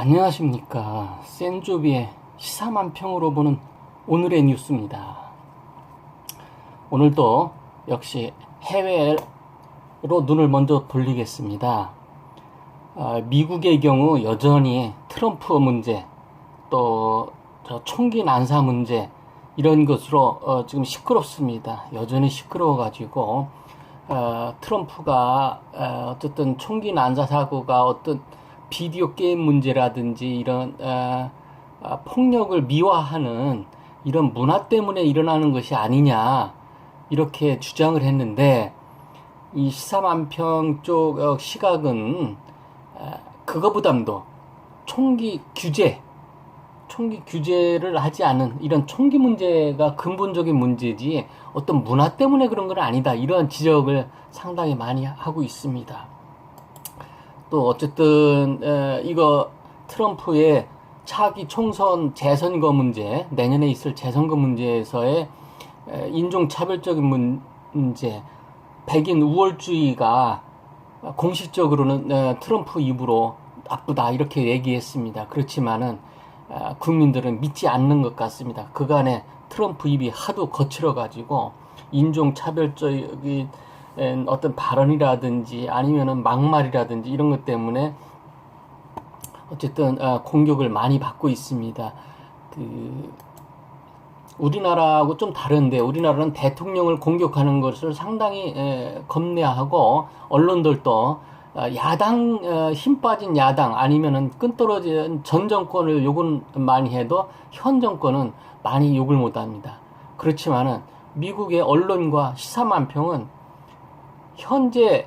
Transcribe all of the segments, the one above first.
안녕하십니까. 센조비의 시사만평으로 보는 오늘의 뉴스입니다. 오늘도 역시 해외로 눈을 먼저 돌리겠습니다. 어, 미국의 경우 여전히 트럼프 문제, 또 총기 난사 문제, 이런 것으로 어, 지금 시끄럽습니다. 여전히 시끄러워가지고, 어, 트럼프가 어, 어쨌든 총기 난사 사고가 어떤 비디오 게임 문제라든지 이런 어, 어, 폭력을 미화하는 이런 문화 때문에 일어나는 것이 아니냐 이렇게 주장을 했는데 이 시사만평 쪽 어, 시각은 어, 그거보담도 총기 규제 총기 규제를 하지 않은 이런 총기 문제가 근본적인 문제지 어떤 문화 때문에 그런 건 아니다 이런 지적을 상당히 많이 하고 있습니다. 또 어쨌든 에, 이거 트럼프의 차기 총선 재선거 문제 내년에 있을 재선거 문제에서의 에, 인종차별적인 문제 백인 우월주의가 공식적으로는 에, 트럼프 입으로 나쁘다 이렇게 얘기했습니다. 그렇지만은 에, 국민들은 믿지 않는 것 같습니다. 그간에 트럼프 입이 하도 거칠어 가지고 인종차별적인 어떤 발언이라든지 아니면은 막말이라든지 이런 것 때문에 어쨌든 어, 공격을 많이 받고 있습니다. 그 우리나라하고 좀 다른데 우리나라는 대통령을 공격하는 것을 상당히 겁내하고 언론들도 어, 야당 어, 힘 빠진 야당 아니면은 끈떨어진 전 정권을 욕은 많이 해도 현 정권은 많이 욕을 못합니다. 그렇지만은 미국의 언론과 시사만평은 현재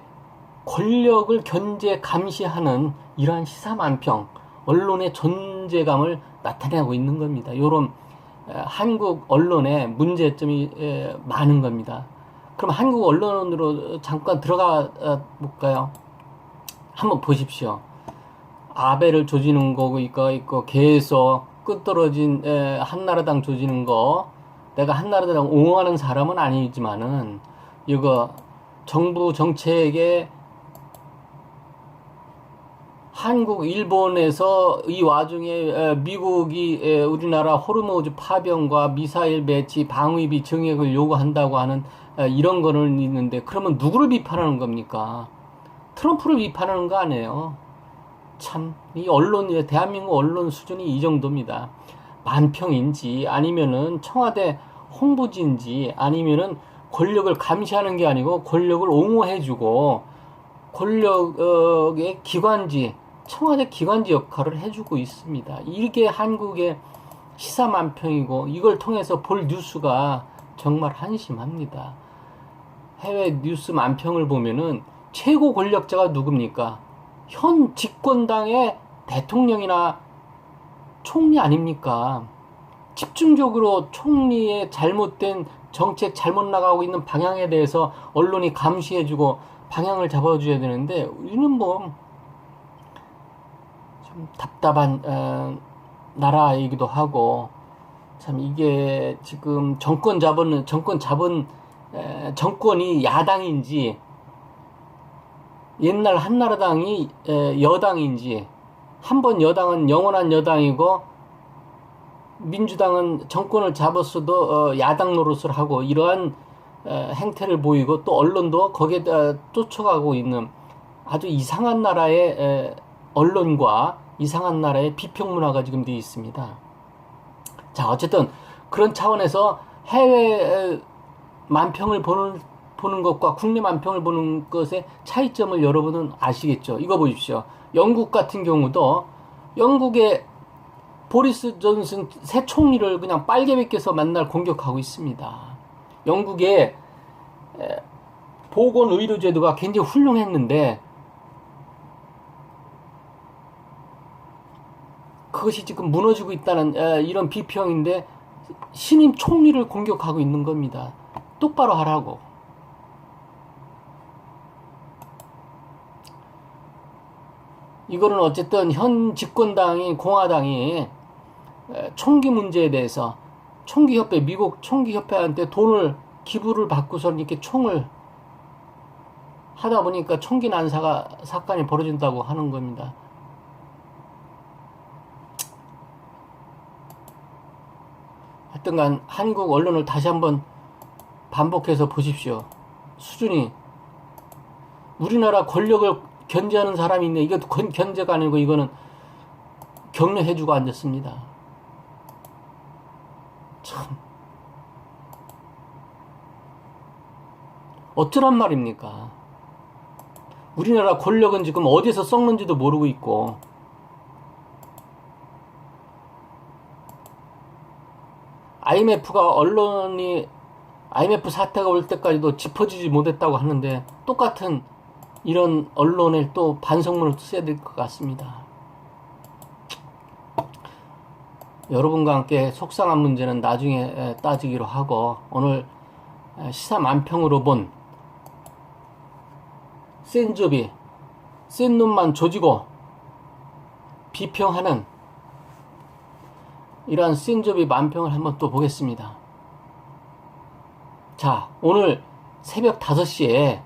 권력을 견제 감시하는 이러한 시사만평 언론의 존재감을 나타내고 있는 겁니다. 요런 한국 언론의 문제점이 많은 겁니다. 그럼 한국 언론으로 잠깐 들어가 어, 볼까요? 한번 보십시오. 아베를 조지는 거고 있고 있고 계속 끝떨어진 한나라당 조지는 거 내가 한나라당 옹호하는 사람은 아니지만은 이거 정부 정책에 한국, 일본에서 이 와중에 미국이 우리나라 호르무즈 파병과 미사일 배치, 방위비 증액을 요구한다고 하는 이런 거는 있는데 그러면 누구를 비판하는 겁니까? 트럼프를 비판하는 거 아니에요. 참, 이 언론, 대한민국 언론 수준이 이 정도입니다. 만평인지 아니면은 청와대 홍보지인지 아니면은 권력을 감시하는 게 아니고 권력을 옹호해주고 권력의 기관지 청와대 기관지 역할을 해주고 있습니다. 이게 한국의 시사만평이고 이걸 통해서 볼 뉴스가 정말 한심합니다. 해외 뉴스 만평을 보면은 최고 권력자가 누굽니까? 현 집권당의 대통령이나 총리 아닙니까? 집중적으로 총리의 잘못된 정책 잘못 나가고 있는 방향에 대해서 언론이 감시해주고 방향을 잡아줘야 되는데 우리는 뭐 좀 답답한 어, 나라이기도 하고 참 이게 지금 정권 잡은 정권 잡은 에, 정권이 야당인지 옛날 한나라당이 에, 여당인지 한 번 여당은 영원한 여당이고 민주당은 정권을 잡았어도 어, 야당 노릇을 하고 이러한 어, 행태를 보이고 또 언론도 거기에 어, 쫓아가고 있는 아주 이상한 나라의 에, 언론과 이상한 나라의 비평 문화가 지금 되어 있습니다. 자 어쨌든 그런 차원에서 해외 만평을 보는 보는 것과 국내 만평을 보는 것의 차이점을 여러분은 아시겠죠? 이거 보십시오. 영국 같은 경우도 영국의 보리스 존슨 새 총리를 그냥 빨개 벗겨서 맨날 공격하고 있습니다. 영국의 보건의료제도가 굉장히 훌륭했는데 그것이 지금 무너지고 있다는 이런 비평인데 신임 총리를 공격하고 있는 겁니다. 똑바로 하라고. 이거는 어쨌든 현 집권당인 공화당이 총기 문제에 대해서 총기협회 미국 총기협회한테 돈을 기부를 받고서 이렇게 총을 하다 보니까 총기 난사가 사건이 벌어진다고 하는 겁니다. 하여튼간 한국 언론을 다시 한번 반복해서 보십시오. 수준이 우리나라 권력을 견제하는 사람이 있네. 이게 견제가 아니고 이거는 격려해주고 앉았습니다. 참. 어쩌란 말입니까? 우리나라 권력은 지금 어디서 썩는지도 모르고 있고, IMF가 언론이 IMF 사태가 올 때까지도 짚어주지 못했다고 하는데 똑같은 이런 언론에 또 반성문을 써야 될 것 같습니다. 여러분과 함께 속상한 문제는 나중에 에, 따지기로 하고 오늘 에, 시사 만평으로 본 센조비 센 놈만 조지고 비평하는 이러한 센조비 만평을 한번 또 보겠습니다. 자, 오늘 새벽 5시에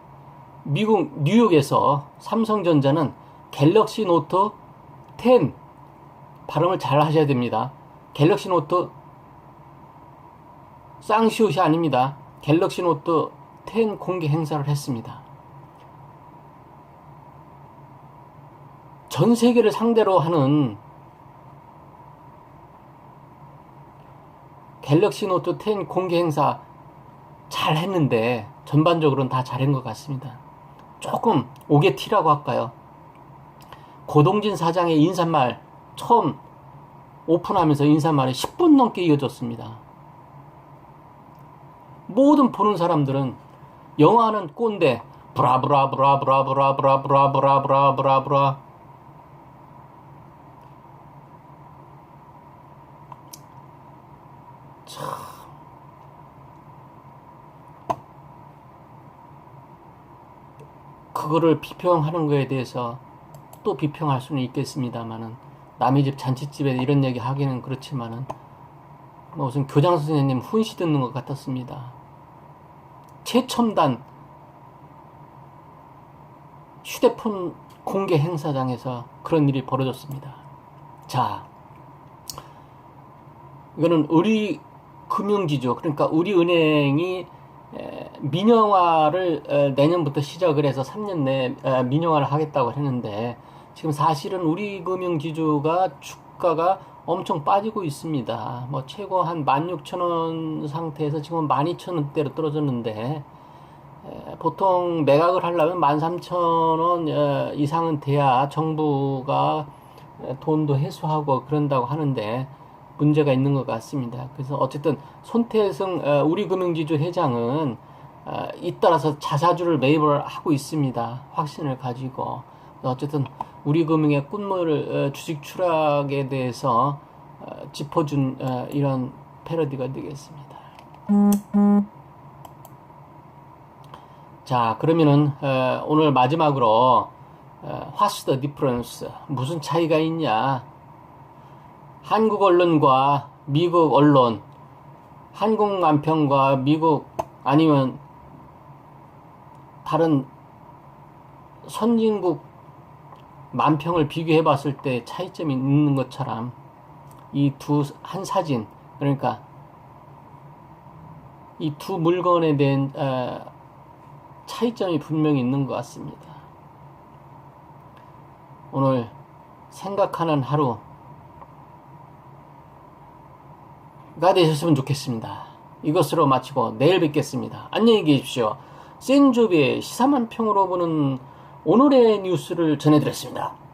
미국 뉴욕에서 삼성전자는 갤럭시 노트 10 발음을 잘 하셔야 됩니다. 갤럭시 노트 쌍시옷이 아닙니다. 갤럭시 노트 10 공개 행사를 했습니다. 전 세계를 상대로 하는 갤럭시 노트 10 공개 행사 잘 했는데 전반적으로는 다 잘한 것 같습니다. 조금 오게 티라고 할까요? 고동진 사장의 인사말 처음 오픈하면서 인사말이 10분 넘게 이어졌습니다. 모든 보는 사람들은 영화는 꼰대 브라브라브라브라브라브라브라브라브라브라 그거를 비평하는 거에 대해서 또 비평할 수는 있겠습니다만은 남의 집 잔치집에 이런 얘기 하기는 그렇지만은 뭐 무슨 교장 선생님 훈시 듣는 것 같았습니다. 최첨단 휴대폰 공개 행사장에서 그런 일이 벌어졌습니다. 자, 이거는 우리 금융지주 그러니까 우리 은행이 에, 민영화를 에, 내년부터 시작을 해서 3년 내에 에, 민영화를 하겠다고 했는데 지금 사실은 우리 금융지주가 주가가 엄청 빠지고 있습니다. 뭐 최고 한 16,000원 상태에서 지금 12,000원대로 떨어졌는데 에, 보통 매각을 하려면 13,000원 어, 이상은 돼야 정부가 에, 돈도 회수하고 그런다고 하는데 문제가 있는 것 같습니다. 그래서 어쨌든 손태성 어, 우리금융지주 회장은 어, 잇따라서 자사주를 매입을 하고 있습니다. 확신을 가지고 어쨌든 우리금융의 꿈물 어, 주식 추락에 대해서 어, 짚어준 어, 이런 패러디가 되겠습니다. 자 그러면은 어, 오늘 마지막으로 어, What's the difference? 무슨 차이가 있냐? 한국 언론과 미국 언론, 한국 만평과 미국 아니면 다른 선진국 만평을 비교해 봤을 때 차이점이 있는 것처럼 이 두 한 사진 그러니까 이 두 물건에 대한 어, 차이점이 분명히 있는 것 같습니다. 오늘 생각하는 하루 가 되셨으면 좋겠습니다. 이것으로 마치고 내일 뵙겠습니다. 안녕히 계십시오. 센조비의 시사만 평으로 보는 오늘의 뉴스를 전해드렸습니다.